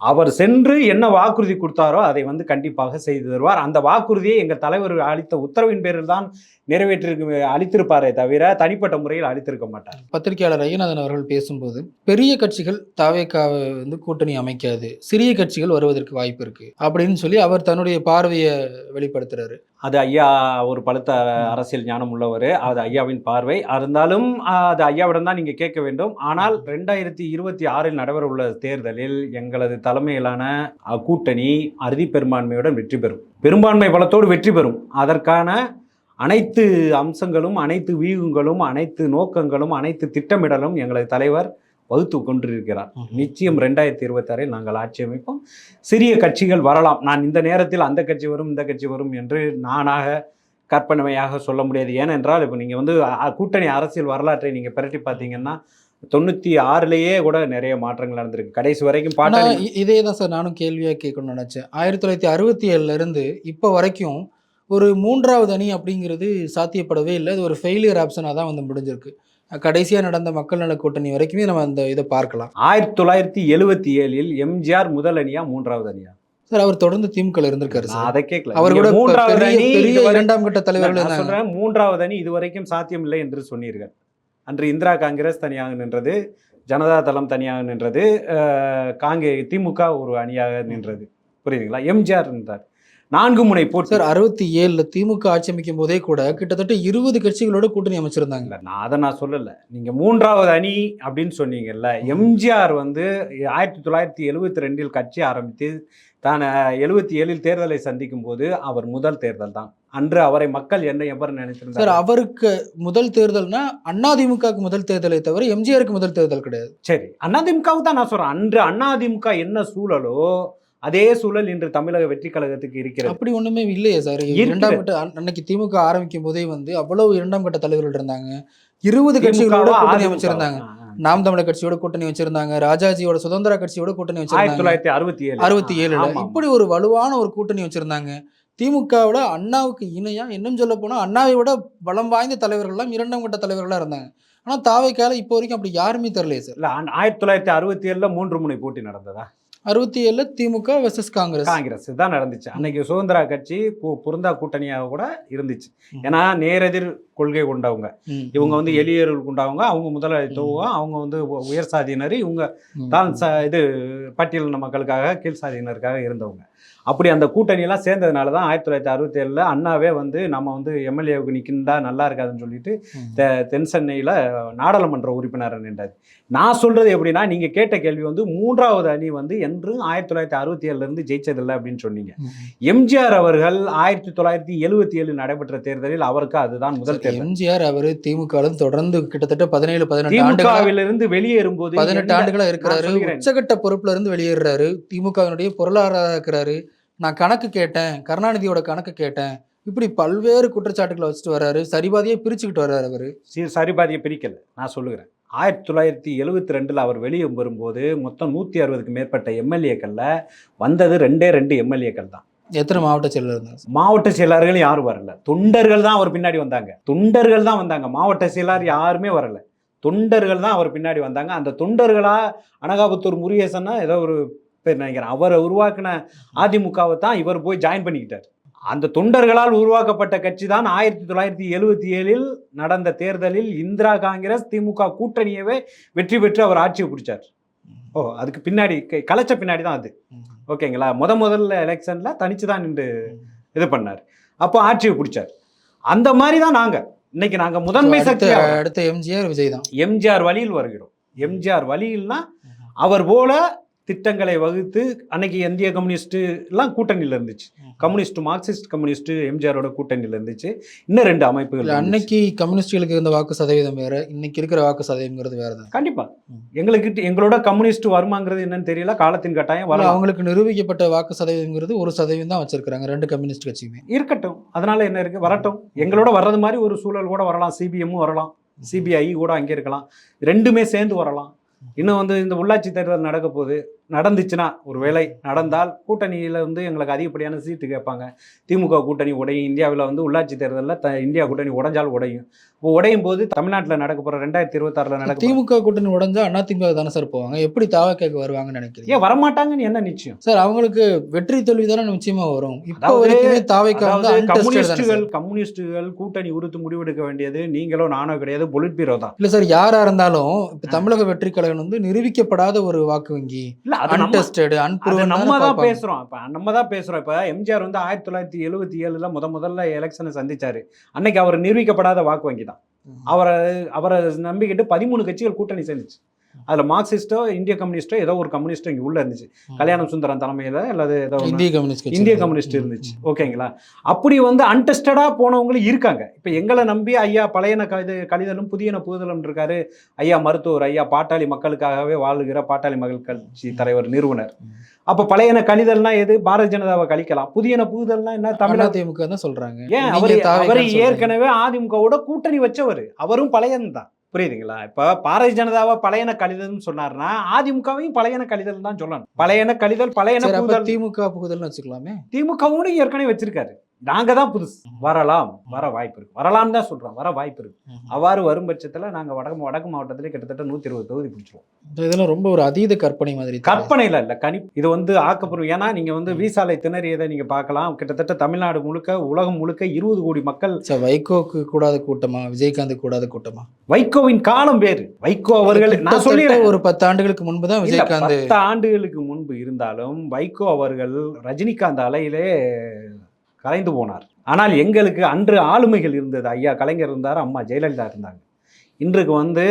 அவர் சென்று என்ன வாக்குறுதி கொடுத்தாரோ அதை வந்து கண்டிப்பாக செய்து தருவார். அந்த வாக்குறுதியை எங்கள் தலைவர் அளித்த உத்தரவின் பேரில் தான் நிறைவேற்றிருக்க அளித்திருப்பாரே தவிர தனிப்பட்ட முறையில் அளித்திருக்க மாட்டார். பத்திரிகையாளர் ஐயநாதன் அவர்கள் பேசும்போது பெரிய கட்சிகள் தாவேக்காவை வந்து கூட்டணி அமைக்காது. சிறிய கட்சிகள் வருவதற்கு வாய்ப்பு இருக்கு. அப்படின்னு சொல்லி அவர் தன்னுடைய பார்வையை வெளிப்படுத்துறாரு. அது ஐயா ஒரு பழுத்த அரசியல் ஞானம் உள்ளவர். அது ஐயாவின் பார்வை. இருந்தாலும் அது ஐயாவிடம் தான் நீங்கள் கேட்க வேண்டும். ஆனால் ரெண்டாயிரத்தி இருபத்தி ஆறில் நடைபெற உள்ள தேர்தலில் எங்களது தலைமையிலான கூட்டணி அறுதி பெரும்பான்மையுடன் வெற்றி பெறும். பெரும்பான்மை பலத்தோடு வெற்றி பெறும். அதற்கான அனைத்து அம்சங்களும் அனைத்து வியூகங்களும் அனைத்து நோக்கங்களும் அனைத்து திட்டமிடலும் எங்களது தலைவர் வகுத்து கொண்டிருக்கிறார். நிச்சயம் ரெண்டாயிரத்தி இருபத்தாறில் நாங்கள் ஆட்சி அமைப்போம். சிறிய கட்சிகள் வரலாம். நான் இந்த நேரத்தில் அந்த கட்சி வரும் இந்த கட்சி வரும் என்று நானாக கற்பனையாக சொல்ல முடியாது. ஏனென்றால் இப்போ நீங்கள் வந்து கூட்டணி அரசியல் வரலாற்றை நீங்கள் பிரட்டி பார்த்தீங்கன்னா தொண்ணூற்றி ஆறுலேயே கூட நிறைய மாற்றங்கள் நடந்திருக்கு. கடைசி வரைக்கும் இ- இதே தான் சார் நானும் கேள்வியா கேட்கணும்னு நினைச்சேன். ஆயிரத்தி தொள்ளாயிரத்தி அறுபத்தி ஏழுல இருந்து இப்போ வரைக்கும் ஒரு மூன்றாவது அணி அப்படிங்கிறது சாத்தியப்படவே இல்லை. இது ஒரு ஃபெயிலியர் ஆப்ஷனாக தான் வந்து முடிஞ்சிருக்கு. கடைசியாக நடந்த மக்கள் நல கூட்டணி வரைக்குமே நம்ம அந்த இதை பார்க்கலாம். ஆயிரத்தி தொள்ளாயிரத்தி எழுவத்தி ஏழில் எம்ஜிஆர் முதல் அணியா மூன்றாவது அணியா? சார் அவர் தொடர்ந்து திமுக இருந்திருக்காரு சார். அதை கேட்கல. அவர் கூட மூன்றாவது அணி இரண்டாம் கட்ட தலைவர்கள் சொல்றேன் மூன்றாவது அணி இதுவரைக்கும் சாத்தியமில்லை என்று சொன்னீர்கள். அன்று இந்திரா காங்கிரஸ் தனியாக நின்றது ஜனதா தளம் தனியாக நின்றது காங்கே திமுக ஒரு அணியாக நின்றது. புரியுதுங்களா? எம்ஜிஆர் நின்றார் நான்கு முனை போட்டி. சார் அறுபத்தி ஏழுல திமுக ஆட்சி அமைக்கும் போதே கூட கிட்டத்தட்ட இருபது கட்சிகளோட கூட்டணி அமைச்சிருந்தாங்க. நான் அதை நான் சொல்லல. நீங்க மூன்றாவது அணி அப்படின்னு சொன்னீங்கல்ல எம்ஜிஆர் வந்து ஆயிரத்தி தொள்ளாயிரத்தி எழுவத்தி ரெண்டில் கட்சி ஆரம்பித்து தான் எழுவத்தி ஏழில் தேர்தலை சந்திக்கும் போது அவர் முதல் தேர்தல் தான். அன்று அவரை மக்கள் என்ன எவர் சார் நினைத்திருந்தார் அவருக்கு முதல் தேர்தல்னா அதிமுகவுக்கு முதல் தேர்தலை தவிர எம்ஜிஆருக்கு முதல் தேர்தல் கிடையாது. சரி அதிமுகவுக்கு தான் நான் சொல்றேன். அன்று அதிமுக என்ன சூழலோ அதே சூழல் இன்று தமிழக வெற்றி கழகத்துக்கு இருக்கிறது. அப்படி ஒண்ணுமே இல்லையே சார். இரண்டாம் கட்ட அன்- அன்னைக்கு திமுக ஆரம்பிக்கும் போதே வந்து அவ்வளவு இரண்டாம் கட்ட தலைவர்கள் இருந்தாங்க. இருபது கட்சிகளோட கூட்டணி? அமைச்சிருந்தாங்க. நாம் தமிழர் கட்சியோட கூட்டணி வச்சிருந்தாங்க ராஜாஜியோட சுதந்திர கட்சியோட கூட்டணி வச்சிருந்தாங்க தொள்ளாயிரத்தி அறுபத்தி ஏழு. அறுபத்தி ஏழுல. இப்படி ஒரு வலுவான ஒரு கூட்டணி வச்சிருந்தாங்க திமுகவோட அண்ணாவுக்கு இணையா இன்னும் சொல்ல போனா அண்ணாவை விட பலம் வாய்ந்த தலைவர்கள் எல்லாம் இரண்டாம் கட்ட தலைவர்களா இருந்தாங்க. ஆனா தாவைக்கால இப்போ வரைக்கும் அப்படி யாருமே தெரியலையே சார் இல்ல ஆயிரத்தி தொள்ளாயிரத்தி அறுபத்தி ஏழுல மூன்று முனை போட்டி நடந்ததா? அறுபத்தி ஏழுல திமுக வெர்சஸ் காங்கிரஸ். காங்கிரஸ். தான் நடந்துச்சு. அன்னைக்கு சுதந்திரா கட்சி பொருந்தா கூட்டணியாக கூட இருந்துச்சு. ஏன்னா நேரெதிர் கொள்கை கொண்டவங்க. இவங்க வந்து எளியர்கள் கொண்டவங்க. அவங்க முதலாளித்துவம் அவங்க வந்து உயர் சாதியினர். இவங்க தான் ச இது பட்டியலின மக்களுக்காக கீழ் சாதியினருக்காக இருந்தவங்க. அப்படி அந்த கூட்டணியெல்லாம் சேர்ந்ததுனால தான் ஆயிரத்தி தொள்ளாயிரத்தி அறுபத்தி ஏழில் அண்ணாவே வந்து நம்ம வந்து எம்எல்ஏவுக்கு நிற்கின்றா நல்லா இருக்காதுன்னு சொல்லிட்டு. தெ- தென் சென்னையில் நாடாளுமன்ற உறுப்பினர் நின்றார் நான் சொல்றது எப்படின்னா நீங்க கேட்ட கேள்வி வந்து மூன்றாவது அணி வந்து என்றும் ஆயிரத்தி தொள்ளாயிரத்தி அறுபத்தி ஏழுல இருந்து ஜெயிச்சதில்லை அப்படின்னு சொன்னீங்க. எம்ஜிஆர் அவர்கள் ஆயிரத்தி தொள்ளாயிரத்தி எழுபத்தி ஏழு நடைபெற்ற தேர்தலில் அவருக்கு அதுதான் முதல் தேர்தல் எம்ஜிஆர் அவரு திமுக தொடர்ந்து கிட்டத்தட்ட பதினேழு பதினெட்டு திமுகவிலிருந்து வெளியேறும் பதினெட்டு ஆண்டுகளா இருக்கிறாரு. உச்சகட்ட பொறுப்புல இருந்து வெளியேறாரு திமுகவினுடைய பொருளாதார இருக்கிறாரு நான் கணக்கு கேட்டேன் கருணாநிதியோட கணக்கு கேட்டேன். இப்படி பல்வேறு குற்றச்சாட்டுகளை வச்சுட்டு வர்றாரு. சரிபாதியை பிரிச்சுக்கிட்டு வர்றாரு அவரு. சி- சரிபாதியை பிரிக்கல. நான் சொல்லுகிறேன். ஆயிரத்தி தொள்ளாயிரத்தி எழுபத்தி ரெண்டில் அவர் வெளியே வரும்போது மொத்தம் நூற்றி அறுபதுக்கு மேற்பட்ட எம்எல்ஏக்களில் வந்தது ரெண்டே ரெண்டு எம்எல்ஏக்கள் தான். எத்தனை மாவட்ட செயலர்? மாவட்ட செயலாளர்கள் யாரும் வரல. தொண்டர்கள் தான் அவர் பின்னாடி வந்தாங்க. தொண்டர்கள் தான் வந்தாங்க. மாவட்ட செயலாளர் யாருமே வரல. தொண்டர்கள் தான் அவர் பின்னாடி வந்தாங்க. அந்த தொண்டர்களா அனகாபுத்தூர் முருகேசன்னா ஏதோ ஒரு பேர் நினைக்கிறேன் அவரை உருவாக்கின அதிமுகவை தான் இவர் போய் ஜாயின் பண்ணிக்கிட்டார். அந்த தொண்டர்களால் உருவாக்கப்பட்ட கட்சி தான் ஆயிரத்தி தொள்ளாயிரத்தி எழுபத்தி ஏழில் நடந்த தேர்தலில் இந்திரா காங்கிரஸ் திமுக கூட்டணியவே வெற்றி பெற்று அவர் ஆட்சியை பிடிச்சார். ஓ அதுக்கு பின்னாடி கலைச்ச பின்னாடி தான் அது. ஓகேங்களா? முத முதல்ல எலெக்ஷனில் தனிச்சு தான் நின்று இது பண்ணார். அப்போ ஆட்சியை பிடிச்சார். அந்த மாதிரி தான் நாங்கள் இன்னைக்கு நாங்க முதன்மை சக்தி அடுத்த எம்ஜிஆர் விஜய் தான். எம்ஜிஆர் வழியில் வருகிறோம். எம்ஜிஆர் வழியில்னா அவர் போல திட்டங்களை வகுத்து அன்னைக்கு இந்திய கம்யூனிஸ்ட் எல்லாம் கூட்டணியில் இருந்துச்சு. கம்யூனிஸ்ட் மார்க்சிஸ்ட் கம்யூனிஸ்ட் எம்ஜிஆரோட கூட்டணியில் இருந்துச்சு. இன்னும் ரெண்டு அமைப்புகள். அன்னைக்கு கம்யூனிஸ்டுகளுக்கு இருந்த வாக்கு சதவீதம் வேற இன்னைக்கு இருக்கிற வாக்கு சதவீதம்ங்கிறது வேற தான். கண்டிப்பா. எங்களுக்கு எங்களோட கம்யூனிஸ்ட் வருமாங்கிறது என்னன்னு தெரியல காலத்தின் கட்டாயம் வரலாம். அவங்களுக்கு நிரூபிக்கப்பட்ட வாக்கு சதவீதம்ங்கிறது ஒரு சதவீதம் தான் வச்சிருக்காங்க ரெண்டு கம்யூனிஸ்ட் கட்சியுமே. இருக்கட்டும். அதனால என்ன இருக்கு? வரட்டும். எங்களோட வர்றது மாதிரி ஒரு சூழல் கூட வரலாம். சிபிஎம்மும் வரலாம். சிபிஐ கூட அங்கே இருக்கலாம். ரெண்டுமே சேர்ந்து வரலாம். இன்னும் வந்து இந்த உள்ளாட்சி தேர்தல் நடக்க போகுது. நடந்துச்சுன்னா ஒரு வேளை நடந்தால் கூட்டணியில் வந்து எங்களுக்கு அதிகப்படியான சீட்டு கேட்பாங்க. திமுக கூட்டணி உடையும் இந்தியாவில் வந்து உள்ளாட்சி தேர்தலில் த இந்தியா கூட்டணி உடைஞ்சால் உடையும். இப்போ உடையும் போது தமிழ்நாட்டில் நடக்க போகிற ரெண்டாயிரத்தி இருபத்தாறில் நடக்க திமுக கூட்டணி உடைஞ்சா அதிமுக தானே சார் போவாங்க? எப்படி தாவக்காக்கு வருவாங்கன்னு நினைக்கிறீங்க? ஏன் வரமாட்டாங்கன்னு என்ன நிச்சயம்? சார் அவங்களுக்கு வெற்றி தோல்வி தானே நிச்சயமா வரும். இப்போ வரைக்குமே தாவைக்கா வந்து கம்யூனிஸ்டுகள். கம்யூனிஸ்டுகள் கூட்டணி உறுத்து முடிவெடுக்க வேண்டியது நீங்களோ நானோ கிடையாது பொலிட் பீரோ தான். இல்ல சார் யாரா இருந்தாலும் இப்ப தமிழக வெற்றி கழகம் வந்து நிரூபிக்கப்படாத ஒரு வாக்கு வங்கி. இல்ல அன்டெஸ்டட் அது அன்புருவன் நம்ம தான் பேசுறோம். இப்ப நம்ம தான் பேசுறோம். இப்ப எம்ஜிஆர் வந்து ஆயிரத்தி தொள்ளாயிரத்தி எழுபத்தி ஏழுல முத முதல்ல எலெக்ஷனை சந்திச்சாரு. அன்னைக்கு அவர் நிரூபிக்கப்படாத வாக்கு வங்கி தான் அவரை அவரை நம்பிக்கிட்டு பதிமூணு கட்சிகள் கூட்டணி சேர்ந்துச்சு அதுல மார்க்சிஸ்டோ இந்திய கம்யூனிஸ்டோ ஏதோ ஒரு கம்யூனிஸ்டோ இங்க உள்ள இருந்துச்சு. கல்யாணம் சுந்தரம் தலைமையில அல்லது ஏதோ. இந்திய கம்யூனிஸ்ட் இந்திய கம்யூனிஸ்ட் இருந்துச்சு. ஓகேங்களா? அப்படி வந்து அன்டெஸ்டடா போனவங்களும் இருக்காங்க. இப்ப எங்களை நம்பி ஐயா பழையன கவிதை கழிதலும் புதியன புகுதலும் இருக்காரு. ஐயா மருத்துவர் ஐயா பாட்டாளி மக்களுக்காகவே வாழுகிற பாட்டாளி மக்கள் கட்சி தலைவர் நிறுவனர். அப்ப பழையன கழிதல்னா எது? பாரதிய ஜனதாவை கழிக்கலாம். புதியன புகுதல்னா என்ன? தமிழக அதிமுக தான் சொல்றாங்க. ஏன்? அவர் அவர். ஏற்கனவே அதிமுகவோட கூட்டணி வச்சவர். அவரும் பழையன் தான். புரியுதுங்களா? இப்ப பாரதிய ஜனதாவை பழையன கழிதல்னு சொன்னாருன்னா அதிமுகவையும் பழையன கழிதல் தான் சொல்லணும். பழையன கழிதல் பழையன திமுக புகுதல்னு வச்சுக்கலாமே. திமுகவும் ஏற்கனவே வச்சிருக்காரு. நாங்க தான் புதுசு. வரலாம் வர வாய்ப்பு இருக்கு. வரலாம்னு தான் சொல்றோம். வர வாய்ப்பு இருக்கு. அவ்வாறு வரும் பட்சத்துல நாங்க வடக்கு வடக்கு மாவட்டத்திலே கிட்டத்தட்ட நூத்தி இருபது தொகுதி பிடிச்சிருவோம். இதெல்லாம் ரொம்ப ஒரு அதீத கற்பனை மாதிரி. கற்பனையில இல்ல கணி இது வந்து ஆக்கப்பூர்வம் ஏன்னா நீங்க வந்து வீசாலை திணறியதை நீங்க பார்க்கலாம். கிட்டத்தட்ட தமிழ்நாடு முழுக்க உலகம் முழுக்க இருபது கோடி மக்கள் சார் வைகோக்கு கூடாத கூட்டமா? விஜயகாந்த் கூடாத கூட்டமா? வைகோவின் காலம் வேறு. வைகோ அவர்கள் நான் சொல்லிடுறேன். ஒரு பத்து ஆண்டுகளுக்கு முன்பு தான் விஜயகாந்த் பத்து ஆண்டுகளுக்கு முன்பு இருந்தாலும் வைகோ அவர்கள் ரஜினிகாந்த் அலையிலே கலைந்து போனார். ஆனால் எங்களுக்கு அன்று ஆளுமைகள் இருந்தது. ஐயா கலைஞர் இருந்தார் அம்மா ஜெயலலிதா இருந்தாங்க. இன்றைக்கு வந்து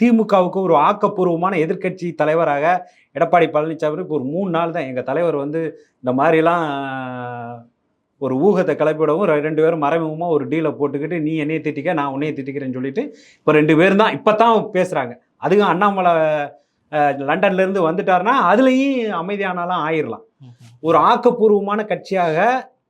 திமுகவுக்கு ஒரு ஆக்கப்பூர்வமான எதிர்க்கட்சி தலைவராக எடப்பாடி பழனிசாமி இப்போ ஒரு மூணு நாள் தான். எங்கள் தலைவர் வந்து இந்த மாதிரிலாம் ஒரு ஊகத்தை கிளப்பிவிடவும் ரெ- ரெண்டு பேரும் மறைமுகமாக ஒரு டீலை போட்டுக்கிட்டு நீ என்னைய திட்டிக்க நான் உன்னைய திட்டிக்கிறேன்னு சொல்லிட்டு இப்போ ரெண்டு பேரும் தான் இப்போ தான் பேசுகிறாங்க அதுவும் அண்ணாமலை அஹ், லண்டன்ல இருந்து வந்துட்டாருன்னா அதுலேயும் அமைதியானாலாம் ஆயிரலாம். ஒரு ஆக்கப்பூர்வமான கட்சியாக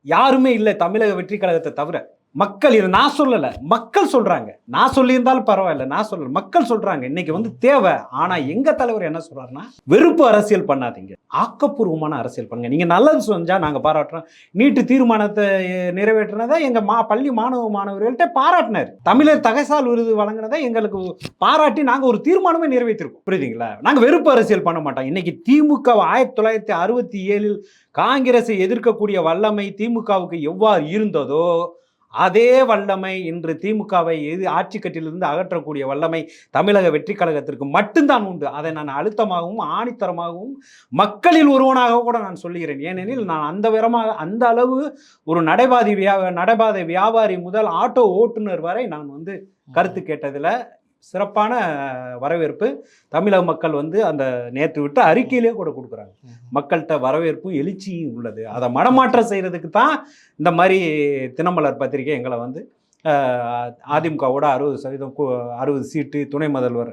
யாருமே இல்லை தமிழக வெற்றி கழகத்தை தவிர. மக்கள் இது நான் சொல்லலை. மக்கள் சொல்கிறாங்க நான் சொல்லியிருந்தாலும் பரவாயில்ல நான் சொல்லல. மக்கள் சொல்கிறாங்க இன்னைக்கு வந்து தேவை. ஆனால் எங்கள் தலைவர் என்ன சொல்கிறாருன்னா வெறுப்பு அரசியல் பண்ணாதீங்க. ஆக்கப்பூர்வமான அரசியல் பண்ணுங்க. நீங்கள் நல்லது செஞ்சால் நாங்கள் பாராட்டுறோம். நீட்டு தீர்மானத்தை நிறைவேற்றினதை எங்கள் மா பள்ளி மாணவ மாணவர்கள்ட்ட பாராட்டினார். தமிழர் தகைசால் விருது வழங்கினதை எங்களுக்கு பாராட்டி நாங்கள் ஒரு தீர்மானமே நிறைவேற்றிருக்கோம். புரியுதுங்களா? நாங்கள் வெறுப்பு அரசியல் பண்ண மாட்டோம். இன்னைக்கு திமுக ஆயிரத்தி தொள்ளாயிரத்தி அறுபத்தி ஏழில் காங்கிரஸை எதிர்க்கக்கூடிய வல்லமை திமுகவுக்கு எவ்வாறு இருந்ததோ அதே வல்லமை இன்று திமுகவை எது ஆட்சி கட்டிலிருந்து அகற்றக்கூடிய வல்லமை தமிழக வெற்றி கழகத்திற்கு மட்டும்தான் உண்டு. அதை நான் அழுத்தமாகவும் ஆணித்தரமாகவும் மக்களில் ஒருவனாக கூட நான் சொல்லுகிறேன். ஏனெனில் நான் அந்த விரமாக அந்த அளவு ஒரு நடைபாதை வியா நடைபாதை வியாபாரி முதல் ஆட்டோ ஓட்டுநர் வரை நான் வந்து கருத்து கேட்டதில் சிறப்பான வரவேற்பு. தமிழக மக்கள் வந்து அந்த நேற்று விட்டு அறிக்கையிலே கூட கொடுக்குறாங்க. மக்கள்கிட்ட வரவேற்பும் எழுச்சியும் உள்ளது. அதை மனமாற்றம் செய்கிறதுக்கு தான் இந்த மாதிரி தினமலர் பத்திரிகை எங்களை வந்து அதிமுகவோட அறுபது சதவீதம் அறுபது சீட்டு துணை முதல்வர்.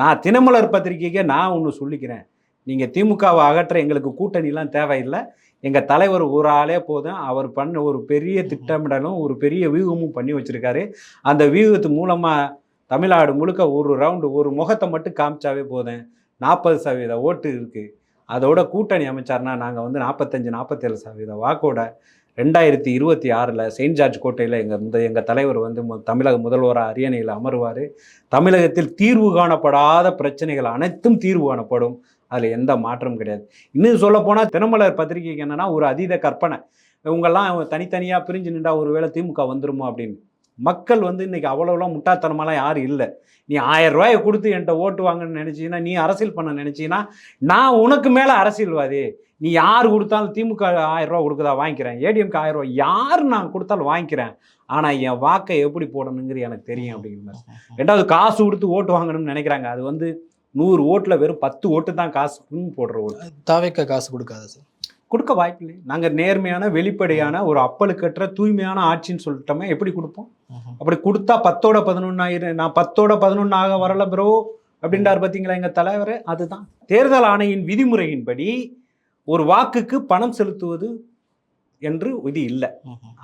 நான் தினமலர் பத்திரிகைக்கே நான் ஒன்று சொல்லிக்கிறேன். நீங்கள் திமுகவை அகற்ற எங்களுக்கு கூட்டணிலாம் தேவையில்லை. எங்கள் தலைவர் ஒரு ஆளே போதும். அவர் பண்ண ஒரு பெரிய திட்டமிடலும் ஒரு பெரிய வியூகமும் பண்ணி வச்சுருக்காரு. அந்த வியூகத்து மூலமாக தமிழ்நாடு முழுக்க ஒரு ரவுண்டு ஒரு முகத்தை மட்டும் காமிச்சாவே போதும். நாற்பது சதவீத ஓட்டு இருக்குது அதோட கூட்டணி அமைச்சார்னா நாங்கள் வந்து நாற்பத்தஞ்சு நாற்பத்தேழு சதவீத வாக்கோட ரெண்டாயிரத்தி இருபத்தி ஆறில் செயின்ட் ஜார்ஜ் கோட்டையில் எங்கள் இந்த எங்கள் தலைவர் வந்து மு- தமிழக முதல்வராக அரியணையில் அமருவார். தமிழகத்தில் தீர்வு காணப்படாத பிரச்சனைகள் அனைத்தும் தீர்வு காணப்படும். அதில் எந்த மாற்றமும் கிடையாது. இன்னும் சொல்லப்போனால் தினமலர் பத்திரிகைக்கு என்னென்னா ஒரு அதீத கற்பனை. இவங்கெல்லாம் தனித்தனியாக பிரிஞ்சு நின்றா ஒரு வேளை திமுக வந்துருமோ அப்படின்னு. மக்கள் வந்து இன்னைக்கு அவ்வளோலாம் முட்டாள்தனமாலாம் யாரும் இல்லை. நீ ஆயிரம் ரூபாயை கொடுத்து என்கிட்ட ஓட்டு வாங்கன்னு நினச்சின்னா நீ அரசியல் பண்ண நினச்சின்னா நான் உனக்கு மேலே அரசியல்வாதி. நீ யார் கொடுத்தாலும் திமுக ஆயிரம் ரூபா கொடுக்குதா வாங்கிக்கிறேன். ஏடிஎம்க்கு ஆயிரம் ரூபா யார் நான் கொடுத்தாலும் வாங்கிக்கிறேன். ஆனால் என் வாக்கை எப்படி போடணுங்கிறது எனக்கு தெரியும் அப்படிங்கிற மாதிரி. ரெண்டாவது காசு கொடுத்து ஓட்டு வாங்கணும்னு நினைக்கிறாங்க. அது வந்து நூறு ஓட்டில் வெறும் பத்து ஓட்டு தான் காசு போடுற ஓட்டு. தாவேக்க காசு கொடுக்காது சார். கொடுக்க வாய்ப்பில்லை. நாங்க நேர்மையான வெளிப்படையான ஒரு அப்பலுக்கற்ற தூய்மையான ஆட்சின்னு சொல்லிட்டோமே எப்படி கொடுப்போம்? அப்படி கொடுத்தா பத்தோட பதினொன்னாயிரம் நான் பத்தோட பதினொன்று ஆக வரல ப்ரோ அப்படின்றார் பார்த்தீங்களா எங்கள் தலைவர்? அதுதான். தேர்தல் ஆணையின் விதிமுறையின்படி ஒரு வாக்குக்கு பணம் செலுத்துவது என்று விதி இல்லை.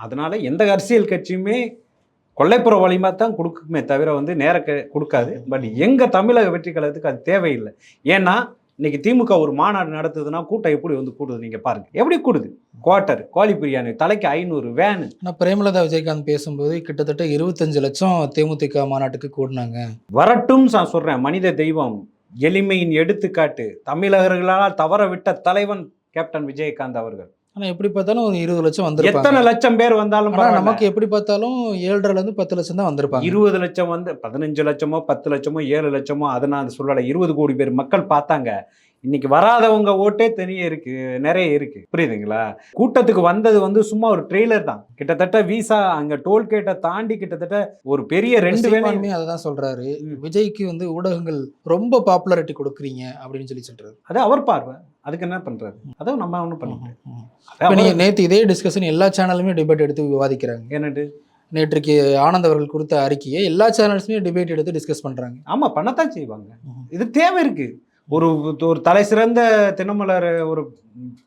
அதனால எந்த அரசியல் கட்சியுமே கொள்ளைப்புற வழிமா தான் கொடுக்குமே தவிர வந்து நேர கொடுக்காது. பட் எங்க தமிழக வெற்றி கழகத்துக்கு அது தேவையில்லை. ஏன்னா இன்னைக்கு திமுக ஒரு மாநாடு நடத்துதுன்னா கூட்டம் எப்படி வந்து கூடுது நீங்க பாருங்க. எப்படி கூடுது? குவார்ட்டர் கோழி பிரியாணி தலைக்கு ஐநூறு வேனு ஆனால் பிரேமலதா விஜயகாந்த் பேசும்போது கிட்டத்தட்ட இருபத்தஞ்சு லட்சம் தேமுதிக மாநாட்டுக்கு கூடினாங்க. வரட்டும் நான் சொல்றேன். மனித தெய்வம் எளிமையின் எடுத்துக்காட்டு. தமிழர்களால் தவற விட்ட தலைவன் கேப்டன் விஜயகாந்த் அவர்கள். ஆனால் எப்படி பார்த்தாலும் ஒரு இருபது லட்சம் எத்தனை வந்திருப்பாங்க லட்சம் பேர் வந்தாலும். நமக்கு எப்படி பார்த்தாலும் ஏழரைல இருந்து பத்து லட்சம் தான் வந்திருப்பாங்க. இருபது லட்சம் வந்து பதினஞ்சு லட்சமோ பத்து லட்சமோ ஏழு லட்சமோ அதை நான் சொல்லலை. இருபது கோடி பேர் மக்கள் பார்த்தாங்க. இன்னைக்கு வராதவங்க ஓட்டே தனியே இருக்கு நிறைய இருக்கு. புரியுதுங்களா? கூட்டத்துக்கு வந்தது வந்து சும்மா ஒரு ட்ரெய்லர் தான். கிட்டத்தட்ட விசா அங்க டோல்கேட்டை தாண்டி கிட்டத்தட்ட ஒரு பெரிய ரெண்டு வேலை சீமானுமே அதை தான் சொல்றாரு. விஜய்க்கு வந்து ஊடகங்கள் ரொம்ப பாப்புலாரிட்டி கொடுக்குறீங்க அப்படின்னு சொல்லி சொல்றாரு. அது அவர் பார்வை. அதுக்கு என்ன பண்றாரு அதான் நம்ம ஒன்றும் பண்ண முடியாது இப்போ அது நீங்க அவர் நேத்து இதே டிஸ்கஷன் எல்லா சேனலுமே டிபேட் எடுத்து விவாதிக்கிறாங்க. என்னட்டு நேற்றுக்கு ஆனந்த் அவர்கள் கொடுத்த அறிக்கையை எல்லா சேனல்ஸுமே டிபேட் எடுத்து டிஸ்கஸ் பண்றாங்க. ஆமா பண்ணத்தான் செய்வாங்க. இது தேவை இருக்கு. ஒரு ஒரு தலை சிறந்த தினமலர் ஒரு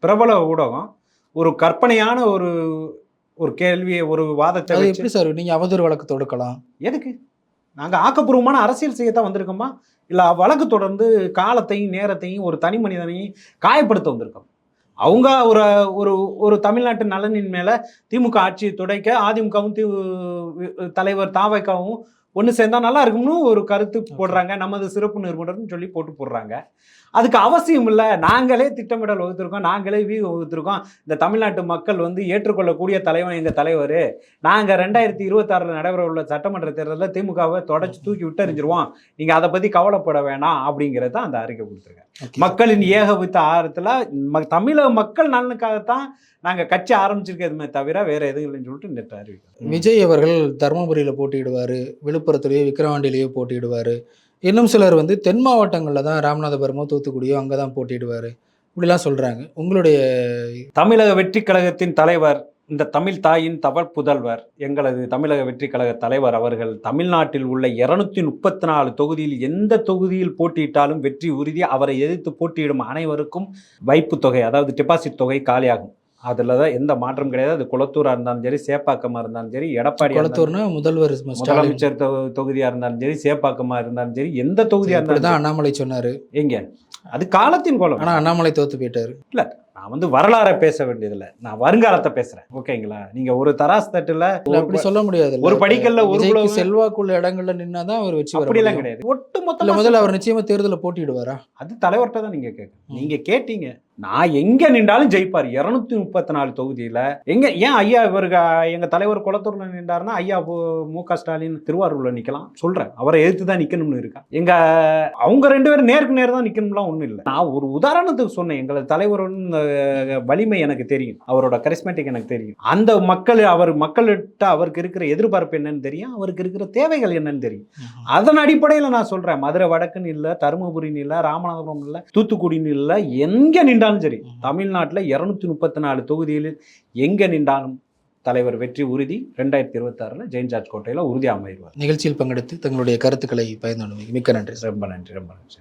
பிரபல ஊடகம் ஒரு கற்பனையான ஒரு ஒரு கேள்வியை ஒரு வாதத்தை எப்படி சார்? நீங்க அவதூறு வழக்கு தொடுக்கலாம். எதுக்கு? நாங்க ஆக்கப்பூர்வமான அரசியல் செய்யத்தான் வந்திருக்கோமா? இல்ல வழக்கு தொடர்ந்து காலத்தையும் நேரத்தையும் ஒரு தனி மனிதனையும் காயப்படுத்த வந்திருக்கோம். அவங்க ஒரு ஒரு ஒரு தமிழ்நாட்டு நலனின் மேல திமுக ஆட்சியை துடைக்க அதிமுகவும் தி தலைவர் தாவைக்காவும் ஒன்று சேர்ந்தா நல்லா இருக்கும்னு ஒரு கருத்து போடுறாங்க. நமது சிறப்பு நிறுவனம்னு சொல்லி போட்டு போடுறாங்க. அதுக்கு அவசியம் இல்லை. நாங்களே திட்டமிடல் வகுத்திருக்கோம். நாங்களே வீ வகுத்திருக்கோம். இந்த தமிழ்நாட்டு மக்கள் வந்து ஏற்றுக்கொள்ளக்கூடிய தலைவன் எங்கள் தலைவர். நாங்கள் ரெண்டாயிரத்தி இருபத்தாறில் நடைபெற உள்ள சட்டமன்ற தேர்தலில் திமுகவை தொடச்சி தூக்கி விட்டறிஞ்சிருவோம் நீங்கள் அதை பற்றி கவலைப்பட வேணாம் அப்படிங்கிறத அந்த அறிக்கை கொடுத்துருக்காங்க Okay. மக்களின் ஏகவித்த ஆரத்தில் ம தமிழக மக்கள் நலனுக்காகத்தான் நாங்கள் கட்சி ஆரம்பிச்சிருக்கிறதுமே தவிர வேற எதுவும் இல்லைன்னு சொல்லிட்டு நேற்று அறிவிக்கிறோம் விஜய் அவர்கள் தருமபுரியில் போட்டியிடுவார் விழுப்புரத்துலேயோ விக்கிரவாண்டியிலேயோ போட்டியிடுவார். இன்னும் சிலர் வந்து தென் மாவட்டங்களில் தான் ராமநாதபுரமோ தூத்துக்குடியோ அங்கே தான் போட்டியிடுவார். இப்படிலாம் சொல்கிறாங்க உங்களுடைய தமிழக வெற்றி கழகத்தின் தலைவர் இந்த தமிழ் தாயின் தவள் புதல்வர் எங்களது தமிழக வெற்றி கழக தலைவர் அவர்கள் தமிழ்நாட்டில் உள்ள இருநூத்தி முப்பத்தி நாலு தொகுதியில் எந்த தொகுதியில் போட்டியிட்டாலும் வெற்றி உறுதி அவரை எதிர்த்து போட்டியிடும் அனைவருக்கும் வைப்பு தொகை அதாவது டெபாசிட் தொகை காலியாகும். அதில் தான் எந்த மாற்றம் கிடையாது. அது குளத்தூராக இருந்தாலும் சரி சேப்பாக்கமாக இருந்தாலும் சரி எடப்பாடி குளத்தூர்னா முதல்வர் முதலமைச்சர் தொ- தொகுதியா இருந்தாலும் சரி சேப்பாக்கமாக இருந்தாலும் சரி எந்த தொகுதியா இப்படி இருந்தாலும் தான் அண்ணாமலை சொன்னார். எங்க? அது காலத்தின் கோலம். ஆனால் அண்ணாமலை தோத்து போயிட்டாரு. நான் வந்து வரலாறை பேச வேண்டியதில்லை. நான் வருங்காலத்தை பேசுறேன். ஓகேங்களா? நீங்க ஒரு தராசு தட்டுல இல்ல, அப்படி சொல்ல முடியாது. ஒரு படிக்கல்ல ஒரு செல்வாக்குள்ள இடங்கள்ல நின்னாதான் அவர் வச்சு அப்படிலாம் முடியும். கிடையாது. ஒட்டு இல்ல மொத்தம் முதல்ல அவர் நிச்சயமா தேர்தலில் போட்டியிடுவாரா? அது தலைவர்கிட்ட தான் நீங்க கேட்கணும். ம். நீங்க கேட்டீங்க. நான் எங்க நின்றாலும் ஜெயிப்பார். இருநூத்தி முப்பத்தி நாலு தொகுதியில. எங்க ஏன் ஐயா இவருக்கு எங்க தலைவர் குளத்தூர்ல நின்றாருன்னா ஐயா மு க ஸ்டாலின் திருவாரூர்ல நிக்கலாம். சொல்றேன். அவரை எதிர்த்து தான் நிக்கணும்னு இருக்கா. எங்க அவங்க ரெண்டு பேரும் நேருக்கு நேர் தான் நிக்கணும்லாம் ஒண்ணும் இல்லை. நான் ஒரு உதாரணத்துக்கு சொன்னேன். எங்களது தலைவர் வலிமை எனக்கு தெரியும். அவரோட கரிஸ்மேட்டிக் எனக்கு தெரியும். அந்த மக்கள் அவர் மக்கள்கிட்ட அவருக்கு இருக்கிற எதிர்பார்ப்பு என்னன்னு தெரியும். அவருக்கு இருக்கிற தேவைகள் என்னன்னு தெரியும். அதன் அடிப்படையில் நான் சொல்றேன். மதுரை வடக்குன்னு இல்லை தருமபுரின்னு இல்லை ராமநாதபுரம் இல்லை தூத்துக்குடின்னு இல்லை எங்க நின்றாலும் சரி தமிழ்நாட்டில் இருநூத்தி முப்பத்தி நாலு தொகுதியில் எங்க நின்றாலும் தலைவர் வெற்றி உறுதி ரெண்டாயிரத்தி இருபத்தாறில் ஜெயின் ஜார்ஜ் கோட்டையில் உறுதி அமைவார். நிகழ்ச்சியில் பங்கெடுத்து தங்களுடைய கருத்துக்களை கொண்டமைக்கு மிக்க நன்றி ரொம்ப நன்றி ரொம்ப நன்றி